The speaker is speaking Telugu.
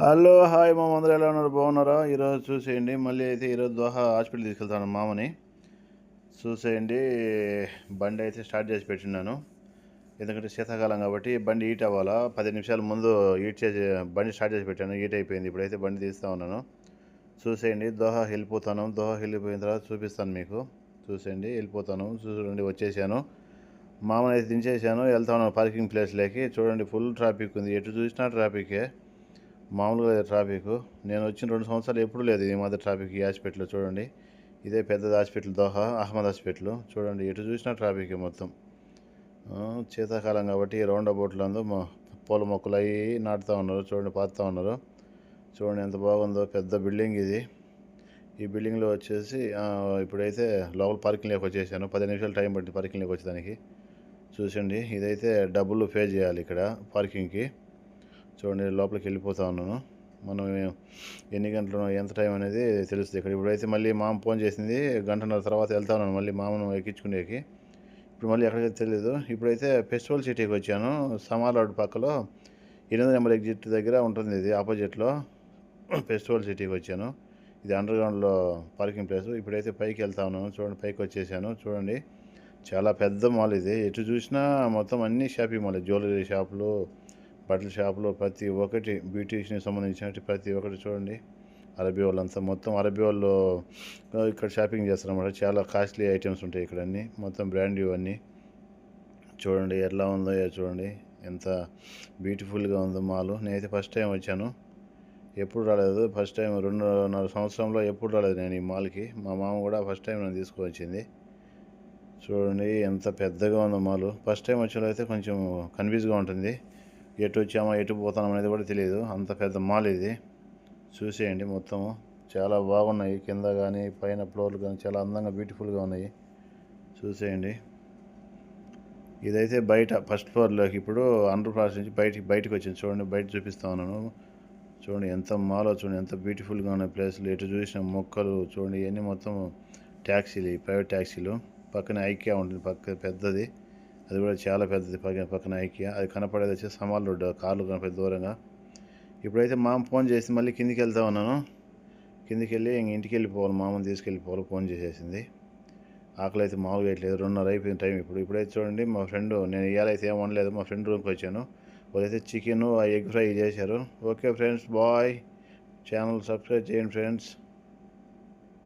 హలో హాయ్ మా అందరూ ఎలా ఉన్నారు? బాగున్నారా? ఈరోజు చూసేయండి. మళ్ళీ అయితే ఈరోజు దోహా హాస్పిటల్ తీసుకెళ్తాను మామని. చూసేయండి. బండి అయితే స్టార్ట్ చేసి పెట్టినాను ఎందుకంటే శీతాకాలం కాబట్టి బండి హీట్ అవ్వాలా? పది నిమిషాల ముందు హీట్ చేసి బండి స్టార్ట్ చేసి పెట్టాను. హీట్ అయిపోయింది. ఇప్పుడైతే బండి తీస్తూ ఉన్నాను. చూసేయండి. దోహా వెళ్ళిపోతాను. దోహా వెళ్ళిపోయిన తర్వాత చూపిస్తాను మీకు. చూసేయండి. వెళ్ళిపోతాను. చూడండి. వచ్చేసాను. మామని అయితే దించేసాను వెళ్తా ఉన్నాను. పార్కింగ్ ప్లేస్లోకి. చూడండి. ఫుల్ ట్రాఫిక్ ఉంది. ఎటు చూసినా ట్రాఫికే. మామూలుగా ట్రాఫిక్ నేను వచ్చిన రెండు సంవత్సరాలు ఎప్పుడు లేదు ఈ మధ్య ట్రాఫిక్ ఈ హాస్పిటల్ చూడండి. ఇదే పెద్దది హాస్పిటల్ దోహా అహ్మద్ హాస్పిటల్ చూడండి ఎటు చూసినా ట్రాఫిక్ మొత్తం. శీతాకాలం కాబట్టి రౌండ్ అబౌట్లందు పూల మొక్కలు అవి నాటుతూ ఉన్నారు. చూడండి పాతుతూ ఉన్నారు. చూడండి ఎంత బాగుందో పెద్ద బిల్డింగ్ ఇది. ఈ బిల్డింగ్లో వచ్చేసి ఇప్పుడైతే లోపల పార్కింగ్లోకి వచ్చేసాను. పది నిమిషాలు టైం పట్టింది పార్కింగ్లోకి వచ్చేదానికి. చూసండి ఇదైతే డబ్బులు పే చేయాలి ఇక్కడ పార్కింగ్కి చూడండి లోపలికి వెళ్ళిపోతా ఉన్నాను. మనం ఎన్ని గంటలు ఎంత టైం అనేది తెలుస్తుంది ఇక్కడ. ఇప్పుడైతే మళ్ళీ మామ ఫోన్ చేసింది గంటన్నర తర్వాత వెళ్తా ఉన్నాను. మళ్ళీ మామను ఎక్కించుకునేకి. ఇప్పుడు మళ్ళీ ఎక్కడికి తెలియదు. ఇప్పుడైతే ఫెస్టివల్ సిటీకి వచ్చాను. సమార్ రోడ్ పక్కలో ఎనిమిది నెంబర్ ఎగ్జిట్ దగ్గర ఉంటుంది ఇది ఆపోజిట్లో ఫెస్టివల్ సిటీకి వచ్చాను. ఇది అండర్ గ్రౌండ్లో పార్కింగ్ ప్లేస్. ఇప్పుడైతే పైకి వెళ్తా ఉన్నాను. చూడండి పైకి వచ్చేసాను. చూడండి చాలా పెద్ద మాల్ ఇది. ఎటు చూసినా మొత్తం అన్ని షాపింగ్ మాల్ జ్యువెలరీ షాపులు బట్టల షాపులో ప్రతి ఒక్కటి బ్యూటీషియన్కి సంబంధించినట్టు ప్రతి ఒక్కటి చూడండి. అరబీ వాళ్ళంతా మొత్తం అరబీ వాళ్ళు ఇక్కడ షాపింగ్ చేస్తారన్నమాట. చాలా కాస్ట్లీ ఐటమ్స్ ఉంటాయి ఇక్కడ అన్నీ. మొత్తం బ్రాండ్ ఇవన్నీ చూడండి ఎట్లా ఉందో చూడండి. ఎంత బ్యూటిఫుల్గా ఉందో మాలు. నేనైతే ఫస్ట్ టైం వచ్చాను. ఎప్పుడు రాలేదు. ఫస్ట్ టైం రెండున్నర సంవత్సరంలో ఎప్పుడు రాలేదు నేను ఈ మాల్కి. మా మామ కూడా ఫస్ట్ టైం నన్ను తీసుకువచ్చింది. చూడండి ఎంత పెద్దగా ఉందో మాలు. ఫస్ట్ టైం వచ్చేలో అయితే కొంచెం కన్ఫ్యూజ్గా ఉంటుంది. ఎటు వచ్చామో ఎటు పోతాం అనేది కూడా తెలియదు అంత పెద్ద మాల్ ఇది. చూసేయండి మొత్తం చాలా బాగున్నాయి. కింద కానీ పైన ఫ్లోర్లు కానీ చాలా అందంగా బ్యూటిఫుల్గా ఉన్నాయి. చూసేయండి. ఇదైతే బయట ఫస్ట్ ఫ్లోర్లోకి ఇప్పుడు అండర్ క్లాస్ నుంచి బయటికి బయటకు వచ్చింది. చూడండి బయట చూపిస్తా ఉన్నాను. చూడండి ఎంత మాలో చూడండి ఎంత బ్యూటిఫుల్గా ఉన్నాయి ప్లేస్లు. ఎటు చూసిన మొక్కలు చూడండి ఇవన్నీ మొత్తం ట్యాక్సీలు ఈ ప్రైవేట్ ట్యాక్సీలు. పక్కన ఐకియా ఉంటుంది పక్క పెద్దది. అది కూడా చాలా పెద్దది. పక్కన పక్కన ఐకియా. అది కనపడేది వచ్చి సమాల్ రోడ్డు కార్లు కనపడే దూరంగా. ఇప్పుడైతే మామ ఫోన్ చేసి మళ్ళీ కిందికి వెళ్తా ఉన్నాను. కిందికి వెళ్ళి ఇంక ఇంటికి వెళ్ళిపోవాలి. మామని తీసుకెళ్ళిపోవాలి. ఫోన్ చేసేసింది. ఆకలి అయితే మామూలుగా వేయట్లేదు. రెండున్నర అయిపోయిన టైం ఇప్పుడు. ఇప్పుడైతే చూడండి మా ఫ్రెండ్ నేను ఇవాళ అయితే ఏం వండలేదు. మా ఫ్రెండ్ రూమ్కి వచ్చాను. వాళ్ళైతే చికెన్ ఆ ఎగ్ ఫ్రై చేశారు. Okay friends bye. Channel subscribe చేయండి ఫ్రెండ్స్.